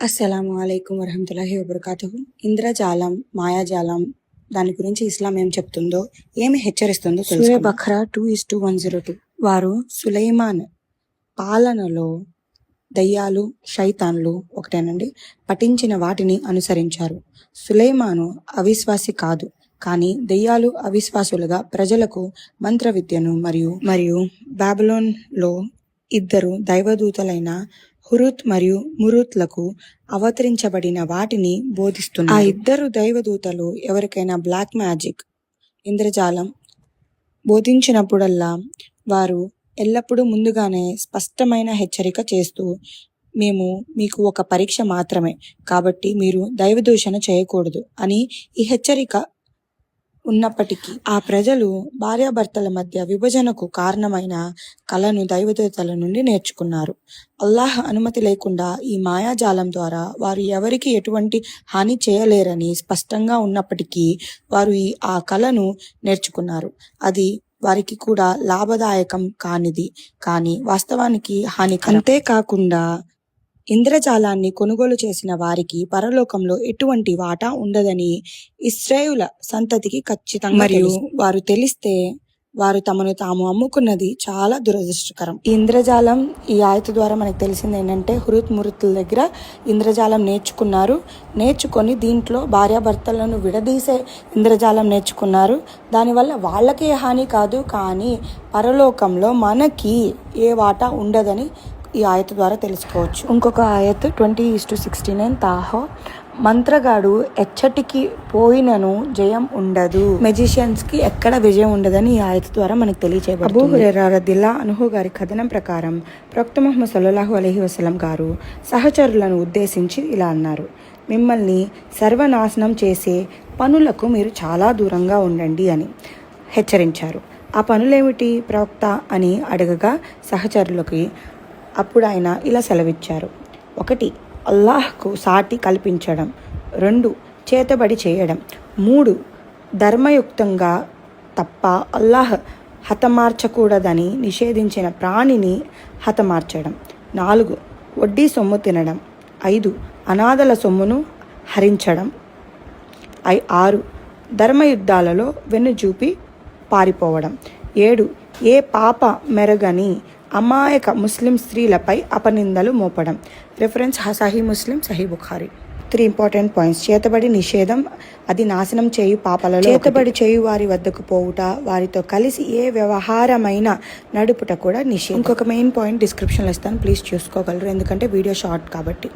అస్సలాము అలైకుం వరహమతుల్లాహి వబర్కాతుహు. ఇంద్రజాలం మాయాజాలం దాని గురించి ఇస్లాం ఏం చెప్తుందో ఏమి హెచ్చరిస్తుందో సూర్య బఖ్రా two is two one zero two. వారు సులైమాన్ పాలనలో దయ్యాలు శైతాన్లు ఒకటేనండి పఠించిన వాటిని అనుసరించారు. సులైమాను అవిశ్వాసి కాదు కానీ దెయ్యాలు అవిశ్వాసులుగా ప్రజలకు మంత్ర విద్యను మరియు మరియు బాబిలోన్లో ఇద్దరు దైవదూతలైన హురుత్ మరియు మురుత్లకు అవతరించబడిన వాటిని బోధిస్తున్నారు. ఆ ఇద్దరు దైవదూతలు ఎవరికైనా బ్లాక్ మ్యాజిక్ ఇంద్రజాలం బోధించినప్పుడల్లా వారు ఎల్లప్పుడూ ముందుగానే స్పష్టమైన హెచ్చరిక చేస్తూ మేము మీకు ఒక పరీక్ష మాత్రమే కాబట్టి మీరు దైవదూషణ చేయకూడదు అని ఈ హెచ్చరిక ఉన్నప్పటికీ ఆ ప్రజలు భార్యాభర్తల మధ్య విభజనకు కారణమైన కళను దైవదేవతల నుండి నేర్చుకున్నారు. అల్లాహ్ అనుమతి లేకుండా ఈ మాయాజాలం ద్వారా వారు ఎవరికి ఎటువంటి హాని చేయలేరని స్పష్టంగా ఉన్నప్పటికీ వారు ఈ ఆ కళను నేర్చుకున్నారు. అది వారికి కూడా లాభదాయకం కానిది. కానీ వాస్తవానికి హాని అంతేకాకుండా ఇంద్రజాలాన్ని కొనుగోలు చేసిన వారికి పరలోకంలో ఎటువంటి వాటా ఉండదని ఇస్రాయేల సంతతికి ఖచ్చితంగా మరియు వారు తెలిస్తే వారు తమను తాము అమ్ముకున్నది చాలా దురదృష్టకరం. ఈ ఇంద్రజాలం ఈ ఆయత ద్వారా మనకు తెలిసింది ఏంటంటే హురుత్ మురుతుల దగ్గర ఇంద్రజాలం నేర్చుకున్నారు. నేర్చుకొని దీంట్లో భార్యాభర్తలను విడదీసే ఇంద్రజాలం నేర్చుకున్నారు. దానివల్ల వాళ్ళకే హాని కాదు కానీ పరలోకంలో మనకి ఏ వాటా ఉండదని ఈ ఆయత ద్వారా తెలుసుకోవచ్చు. ఇంకొక ఆయత్ twenty is to sixty nine Tahoe. మంత్రగాడు ఎచ్చటికి పోయినను జయం ఉండదు. మెజిషియన్స్కి ఎక్కడ విజయం ఉండదని ఈ ఆయత ద్వారా మనకు తెలియచేయబడుతుంది. రదిల్లా అనుహు గారి కథనం ప్రకారం ప్రవక్త ముహమ్మద్ సల్లాహు అలహి వసలం గారు సహచరులను ఉద్దేశించి ఇలా అన్నారు. మిమ్మల్ని సర్వనాశనం చేసే పనులకు మీరు చాలా దూరంగా ఉండండి అని హెచ్చరించారు. ఆ పనులేమిటి? ప్రవక్త అని అడగగా సహచరులకి అప్పుడు ఆయన ఇలా సెలవిచ్చారు. ఒకటి అల్లాహ్కు సాటి కల్పించడం. రెండు చేతబడి చేయడం. మూడు ధర్మయుక్తంగా తప్ప అల్లాహ్ హతమార్చకూడదని నిషేధించిన ప్రాణిని హతమార్చడం. నాలుగు వడ్డీ సొమ్ము తినడం. ఐదు అనాథల సొమ్మును హరించడం. ఐ ఆరు ధర్మయుద్ధాలలో వెన్నుచూపి పారిపోవడం. ఏడు ఏ పాప మెరగని అమాయక ముస్లిం స్త్రీలపై అపనిందలు మోపడం. రిఫరెన్స్ సహీ ముస్లిం సహీ బుఖారి. Three important points. చేతబడి నిషేధం అది నాశనం చేయు పాపలలో చేతబడి చేయు వారి వద్దకు పోవుట వారితో కలిసి ఏ వ్యవహారమైన నడుపుట కూడా నిషేధం. ఇంకొక మెయిన్ పాయింట్ డిస్క్రిప్షన్లో ఇస్తాను. ప్లీజ్ చూసుకోగలరు. ఎందుకంటే వీడియో షార్ట్ కాబట్టి.